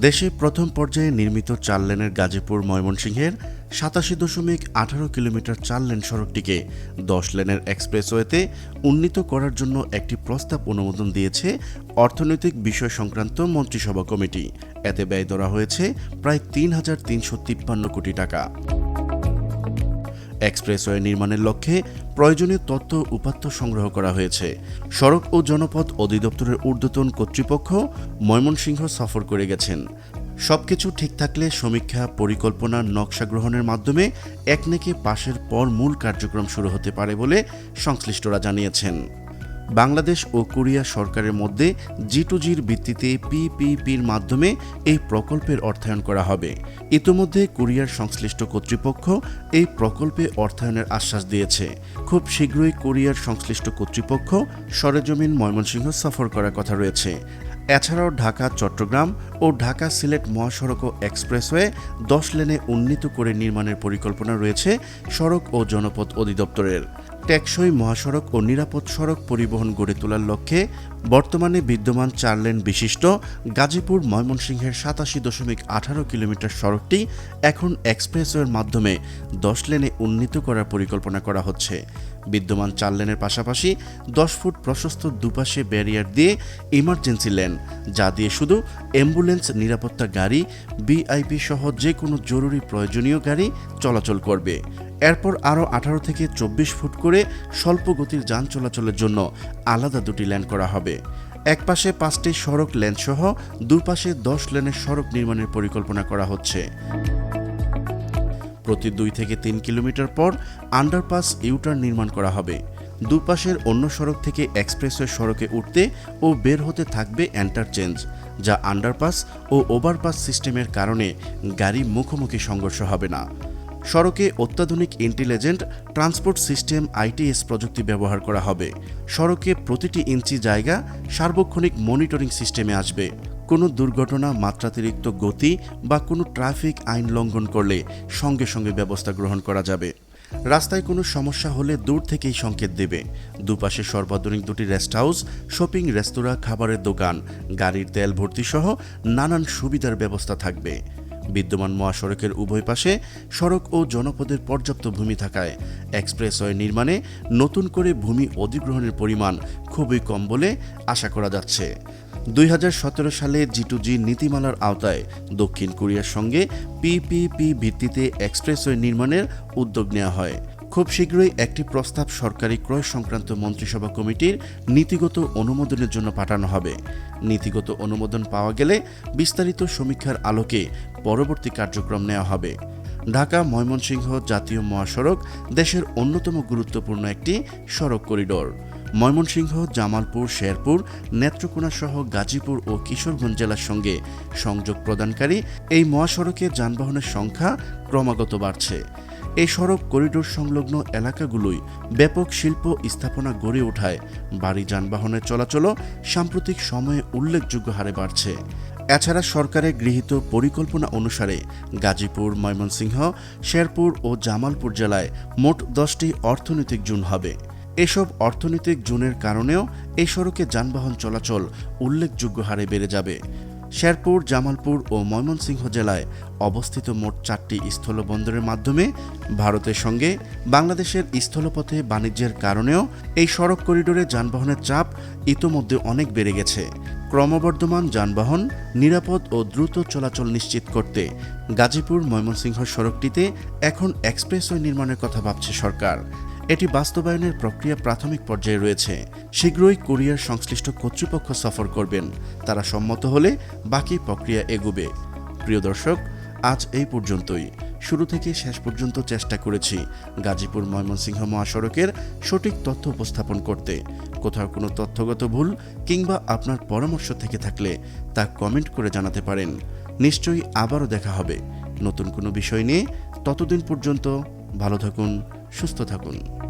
দেশে প্রথম পর্যায়ে নির্মিত চার লেনের গাজীপুর ময়মনসিংহের সাতাশি দশমিক আঠারো কিলোমিটার চার লেন সড়কটিকে দশ লেনের এক্সপ্রেসওয়েতে উন্নীত করার জন্য একটি প্রস্তাব অনুমোদন দিয়েছে অর্থনৈতিক বিষয় সংক্রান্ত মন্ত্রিসভা কমিটি। এতে ব্যয় ধরা হয়েছে প্রায় তিন হাজার তিনশো তিপ্পান্ন কোটি টাকা। এক্সপ্রেসওয়ে নির্মাণের লক্ষ্যে প্রয়োজনীয় তথ্য উপাত্ত সংগ্রহ করা হয়েছে। সড়ক ও জনপথ অধিদপ্তরের ঊর্ধ্বতন কর্তৃপক্ষ ময়মনসিংহ সফর করে গেছেন। সবকিছু ঠিক থাকলে সমীক্ষা, পরিকল্পনা, নকশা গ্রহণের মাধ্যমে একনেকে পাশের পর মূল কার্যক্রম শুরু হতে পারে বলে সংশ্লিষ্টরা জানিয়েছেন। বাংলাদেশ ও কোরিয়া সরকারের মধ্যে জি টু জির ভিত্তিতে পিপিপির মাধ্যমে এই প্রকল্পের অর্থায়ন করা হবে। ইতোমধ্যে কোরিয়ার সংশ্লিষ্ট কর্তৃপক্ষ এই প্রকল্পে অর্থায়নের আশ্বাস দিয়েছে। খুব শীঘ্রই কোরিয়ার সংশ্লিষ্ট কর্তৃপক্ষ সরেজমিন ময়মনসিংহ সফর করার কথা রয়েছে। এছাড়াও ঢাকা, চট্টগ্রাম ও ঢাকা সিলেট মহাসড়ক ও এক্সপ্রেসওয়ে দশ লেনে উন্নীত করে নির্মাণের পরিকল্পনা রয়েছে সড়ক ও জনপথ অধিদপ্তরের। টেকসই মহাসড়ক ও নিরাপদ সড়ক পরিবহন গড়ে তোলার লক্ষ্যে বর্তমানে বিদ্যমান চার লেন বিশিষ্ট গাজীপুর ময়মনসিংহের সাতাশি দশমিক আঠারো কিলোমিটার সড়কটি এখন এক্সপ্রেসওয়ের মাধ্যমে দশ লেনে উন্নীত করার পরিকল্পনা করা হচ্ছে। বিদ্যমান চার লেনের পাশাপাশি দশ ফুট প্রশস্ত দুপাশে ব্যারিয়ার দিয়ে ইমার্জেন্সি লেন, যা দিয়ে শুধু অ্যাম্বুলেন্স, নিরাপত্তা গাড়ি বিআইপি সহ যে কোনো জরুরি প্রয়োজনীয় গাড়ি চলাচল করবে। এরপর আরও আঠারো থেকে চব্বিশ ফুট করে স্বল্প গতির যান চলাচলের জন্য আলাদা দুটি লেন করা হবে। একপাশে পাঁচটি সড়ক লেনসহ দুপাশে দশ লেনের সড়ক নির্মাণের পরিকল্পনা করা হচ্ছে। প্রতি দুই থেকে তিন কিলোমিটার পর আন্ডারপাস ইউটার্ন নির্মাণ করা হবে। দুপাশের অন্য সড়ক থেকে এক্সপ্রেসওয়ে সড়কে উঠতে ও বের হতে থাকবে এন্টারচেঞ্জ যা আন্ডারপাস ও ওভারপাস সিস্টেমের কারণে গাড়ি মুখোমুখি সংঘর্ষ হবে না। সড়কে অত্যাধুনিক ইন্টেলিজেন্ট ট্রান্সপোর্ট সিস্টেম আইটিএস প্রযুক্তি ব্যবহার করা হবে। সড়কে প্রতিটি ইঞ্চি জায়গা সার্বক্ষণিক মনিটরিং সিস্টেমে আসবে। কোনো দুর্ঘটনা, মাত্রাতিরিক্ত গতি বা কোনো ট্রাফিক আইন লঙ্ঘন করলে সঙ্গে সঙ্গে ব্যবস্থা গ্রহণ করা যাবে। রাস্তায় কোনো সমস্যা হলে দূর থেকেই সংকেত দেবে। দুপাশে সর্বাধুনিক দুটি রেস্ট হাউস, শপিং, রেস্তোরাঁ, খাবারের দোকান, গাড়ির তেল ভর্তি সহ নানান সুবিধার ব্যবস্থা থাকবে। বিদ্যমান মহাসড়কের উভয় পাশে সড়ক ও জনপদের পর্যাপ্ত ভূমি থাকায় এক্সপ্রেসওয়ে নির্মাণে নতুন করে ভূমি অধিগ্রহণের পরিমাণ খুবই কম বলে আশা করা যাচ্ছে। দুই হাজার সতেরো সালে জি টু জি নীতিমালার আওতায় দক্ষিণ কোরিয়ার সঙ্গে পিপিপি ভিত্তিতে এক্সপ্রেসওয়ে নির্মাণের উদ্যোগ নেওয়া হয়। খুব শীঘ্রই একটি প্রস্তাব সরকারি ক্রয় সংক্রান্ত মন্ত্রিসভা কমিটির নীতিগত অনুমোদনের জন্য পাঠানো হবে। নীতিগত অনুমোদন পাওয়া গেলে বিস্তারিত সমীক্ষার আলোকে পরবর্তী কার্যক্রম নেওয়া হবে। ঢাকা, ময়মনসিংহ জাতীয় মহাসড়ক দেশের অন্যতম গুরুত্বপূর্ণ একটি সড়ক করিডোর। ময়মনসিংহ, জামালপুর, শেরপুর, নেত্রকোনা সহ গাজীপুর ও কিশোরগঞ্জ জেলার সঙ্গে সংযোগ প্রদানকারী এই মহাসড়কে যানবাহনের সংখ্যা ক্রমাগত বাড়ছে। এই সড়ক করিডোর সংলগ্ন এলাকাগুলোই ব্যাপক শিল্প স্থাপনা গড়ে ওঠায় বাড়ি যানবাহনের চলাচলও সাম্প্রতিক সময়ে উল্লেখযোগ্য হারে বাড়ছে। এছাড়া সরকারের গৃহীত পরিকল্পনা অনুসারে গাজীপুর, ময়মনসিংহ, শেরপুর ও জামালপুর জেলায় মোট দশটি অর্থনৈতিক জোন হবে। এসব অর্থনৈতিক জোনের কারণেও এই সড়কে যানবাহন চলাচল উল্লেখযোগ্য হারে বেড়ে যাবে। শেরপুর, জামালপুর ও ময়মনসিংহ জেলায় অবস্থিত মোট চারটি স্থলবন্দরের মাধ্যমে ভারতের সঙ্গে বাংলাদেশের স্থলপথে বাণিজ্যের কারণেও এই সড়ক করিডোরে যানবাহনের চাপ ইতোমধ্যে অনেক বেড়ে গেছে। ক্রমবর্ধমান যানবাহন নিরাপদ ও দ্রুত চলাচল নিশ্চিত করতে গাজীপুর ময়মনসিংহ সড়কটিতে এখন এক্সপ্রেসওয়ে নির্মাণের কথা ভাবছে সরকার। এটি বাস্তবায়নের প্রক্রিয়া প্রাথমিক পর্যায়ে রয়েছে। শীঘ্রই কোরিয়ার সংশ্লিষ্ট কর্তৃপক্ষ সফর করবেন। তারা সম্মত হলে বাকি প্রক্রিয়া এগুবে। প্রিয় দর্শক, আজ এই পর্যন্তই। শুরু থেকে শেষ পর্যন্ত চেষ্টা করেছি গাজীপুর ময়মনসিংহ মহাসড়কের সঠিক তথ্য উপস্থাপন করতে। কোথাও কোনো তথ্যগত ভুল কিংবা আপনার পরামর্শ থেকে থাকলে তা কমেন্ট করে জানাতে পারেন। নিশ্চয়ই আবারও দেখা হবে। নতুন কোনো বিষয় নিয়ে ততদিন পর্যন্ত ভালো থাকুন, সুস্থ থাকুন।